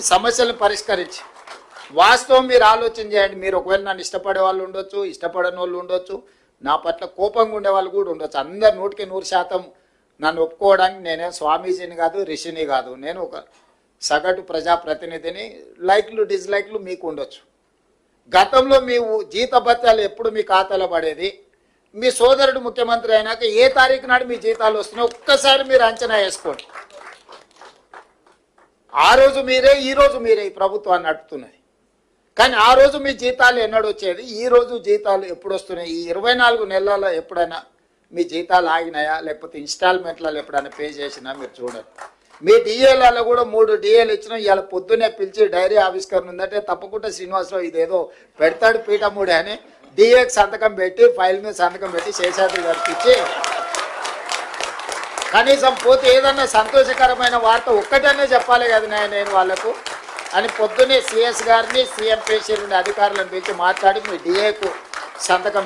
సమస్యలను పరిష్కరించి. వాస్తవం మీరు ఆలోచన చేయండి. మీరు ఒకవేళ నన్ను ఇష్టపడే వాళ్ళు ఉండొచ్చు ఇష్టపడని వాళ్ళు ఉండొచ్చు నా పట్ల కోపంగా ఉండే వాళ్ళు కూడా ఉండొచ్చు. అందరు నూటికి నూరు శాతం నన్ను ఒప్పుకోవడానికి నేనేం స్వామీజీని కాదు రిషిని కాదు. నేను ఒక సగటు ప్రజాప్రతినిధిని లైక్లు డిస్లైక్లు మీకు ఉండొచ్చు. గతంలో మీ జీతభత్యాలు ఎప్పుడు మీ ఖాతాలో పడేది? మీ సోదరుడు ముఖ్యమంత్రి అయినాక ఏ తారీఖు నాడు మీ జీతాలు వస్తున్నాయి? ఒక్కసారి మీరు అంచనా వేసుకోండి. ఆ రోజు మీరే ఈ రోజు మీరే ఈ ప్రభుత్వాన్ని నడుపుతున్నది. కానీ ఆ రోజు మీ జీతాలు ఎన్నడు వచ్చేది? ఈ రోజు జీతాలు ఎప్పుడు వస్తున్నాయి? ఈ ఇరవై నాలుగు నెలల్లో ఎప్పుడైనా మీ జీతాలు ఆగినాయా? లేకపోతే ఇన్స్టాల్మెంట్లలో ఎప్పుడైనా పే చేసినా మీరు చూడండి మీ డిఏలలో కూడా మూడు డిఏలు ఇచ్చిన ఇవాళ పొద్దున్నే పిలిచి డైరీ ఆవిష్కరణ ఉందంటే తప్పకుండా శ్రీనివాసరావు ఇదేదో పెడతాడు పీఠమూడే అని డిఏకి సంతకం పెట్టి ఫైల్ మీద సంతకం పెట్టి శేషాద్రి గారికి ఇచ్చి కనీసం పోతే ఏదన్నా సంతోషకరమైన వార్త ఒక్కటనే చెప్పాలి కదా నేను నేను వాళ్ళకు. అని పొద్దున్నే సిఎస్ గారిని సీఎం పేషీ అధికారులను పిలిచి మాట్లాడి మీ డిఏకు సంతకం